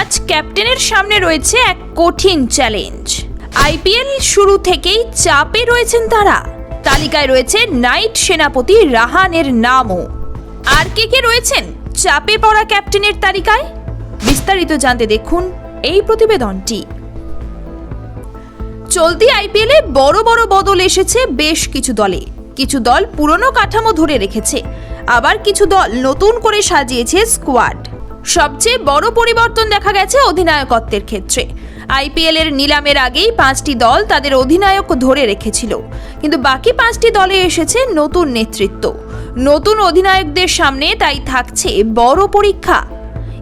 আজ ক্যাপ্টেনের সামনে রয়েছে এক কঠিন চ্যালেঞ্জ। আইপিএল শুরু থেকেই চাপে রয়েছেন তারা। তালিকায় রয়েছে নাইট সেনাপতি রাহানের নামও। আর কে কে রয়েছেন চাপে পড়া ক্যাপ্টেনের তালিকায়? বিস্তারিত জানতে দেখুন এই প্রতিবেদনটি। চলতি আইপিএলে বড় বড় বদল এসেছে বেশ কিছু দলে। কিছু দল পুরনো কাঠামো ধরে রেখেছে। আবার কিছু দল নতুন করে সাজিয়েছে স্কোয়াড। সবচেয়ে বড় পরিবর্তন দেখা গেছে অধিনায়কত্বের ক্ষেত্রে। আইপিএল এর নিলামের আগেই পাঁচটি দল তাদের অধিনায়ক ধরে রেখেছিল। কিন্তু বাকি পাঁচটি দলে এসেছে নতুন নেতৃত্ব। নতুন অধিনায়কদের সামনে তাই থাকছে বড় পরীক্ষা।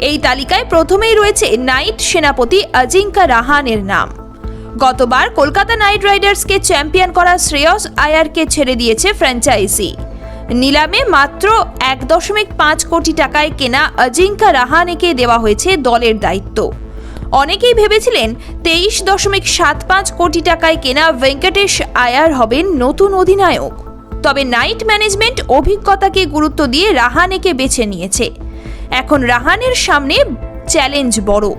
এই তালিকায় প্রথমেই রয়েছে নাইট সেনাপতি অজিঙ্কা রাহানের নাম। গতবার কলকাতা নাইট রাইডার্সকে চ্যাম্পিয়ন করা শ্রেয়স আয়ারকে ছেড়ে দিয়েছে ফ্র্যাঞ্চাইজি। নিলামে মাত্র এক দশমিক পাঁচ কোটি টাকায় কেনা অজিঙ্কা রাহানেকে দেওয়া হয়েছে দলের দায়িত্ব। অনেকেই ভেবেছিলেন তেইশ দশমিক সাত পাঁচ কোটি টাকায় কেনা ভেঙ্কটেশ আয়ার হবেন নতুন অধিনায়ক। তবে নাইট ম্যানেজমেন্ট অভিজ্ঞতাকে গুরুত্ব দিয়ে রাহানেকে বেছে নিয়েছে। এখন রাহানের সামনে চ্যালেঞ্জ বড়।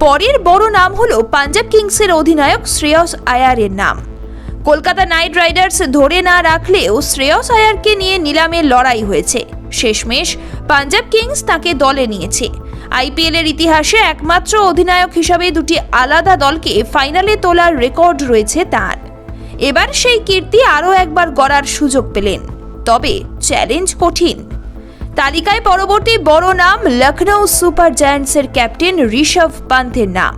পরের বড় নাম হলো পাঞ্জাব কিংসের অধিনায়ক শ্রেয়স আয়ারের নাম। কলকাতা নাইট রাইডার্স ধরে না রাখলেও শ্রেয়স আয়ারকে নিয়ে নিলামে লড়াই হয়েছে। শেষমেশ পাঞ্জাব কিংস তাকে দলে নিয়েছে। আইপিএল এর ইতিহাসে একমাত্র অধিনায়ক হিসাবে দুটি আলাদা দলকে ফাইনালে তোলার রেকর্ড রয়েছে তার। এবার সেই কীর্তি আরও একবার গড়ার সুযোগ পেলেন। তবে চ্যালেঞ্জ কঠিন। তালিকায় পরবর্তী বড় নাম লখনৌ সুপার জায়ান্টসের ক্যাপ্টেন ঋষভ পান্থের নাম।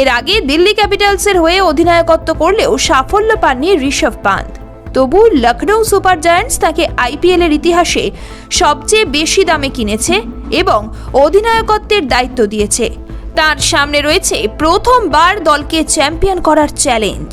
এর আগে দিল্লি ক্যাপিটালসের হয়ে অধিনায়কত্ব করলেও সাফল্য পাননি ঋষভ পান্থ তবু লখনৌ সুপার জায়ান্টস তাকে আইপিএল এর ইতিহাসে সবচেয়ে বেশি দামে কিনেছে এবং অধিনায়কত্বের দায়িত্ব দিয়েছে। তার সামনে রয়েছে প্রথমবার দলকে চ্যাম্পিয়ন করার চ্যালেঞ্জ।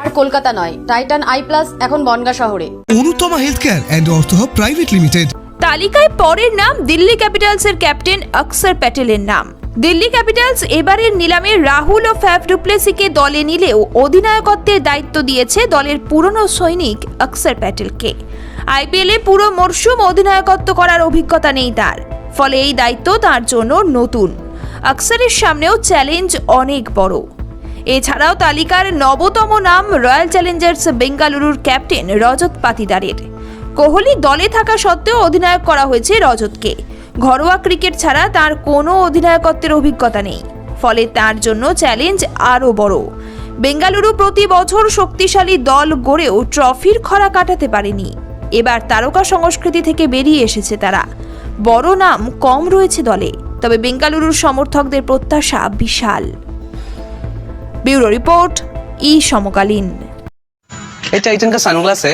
আর কলকাতা নয় টাইটান আই প্লাস এখন বনগা শহরে। Anutama health care and ortho private limited. তালিকায় পরের নাম দিল্লি ক্যাপিটালসের ক্যাপ্টেন অক্সর প্যাটেলের নাম। দিল্লি ক্যাপিটালস এবারের নিলামে রাহুল ও ফ্যাফ ডুপ্লেসিকে দলে নিলেও অধিনায়কত্বের দায়িত্ব দিয়েছে দলের পুরনো সৈনিক অক্সর প্যাটেলকে। আইপিএলে পুরো মরশুম অধিনায়কত্ব করার অভিজ্ঞতা নেই তার, ফলে এই দায়িত্ব তার জন্য নতুন। অক্সরের সামনেও চ্যালেঞ্জ অনেক বড়। এছাড়াও তালিকার নবতম নাম রয়্যাল চ্যালেঞ্জার্স বেঙ্গালুরুর ক্যাপ্টেন রজত পাতিদারের। কোহলি দলে থাকা সত্ত্বেও অধিনায়ক করা হয়েছে রজতকে। ঘরোয়া ক্রিকেট ছাড়া তার কোনো অধিনায়কত্বের অভিজ্ঞতা নেই ফলে তার জন্য চ্যালেঞ্জ আরও বড় বেঙ্গালুরু প্রতি বছর শক্তিশালী দল গড়েও ট্রফির খরা কাটাতে পারেনি এবার তারকা সংস্কৃতি থেকে বেরিয়ে এসেছে তারা বড় নাম কম রয়েছে দলে তবে বেঙ্গালুরুর সমর্থকদের প্রত্যাশা বিশাল ब्यूरो रिपोर्ट ई समकालीन ये टाइटन का सनग्लास है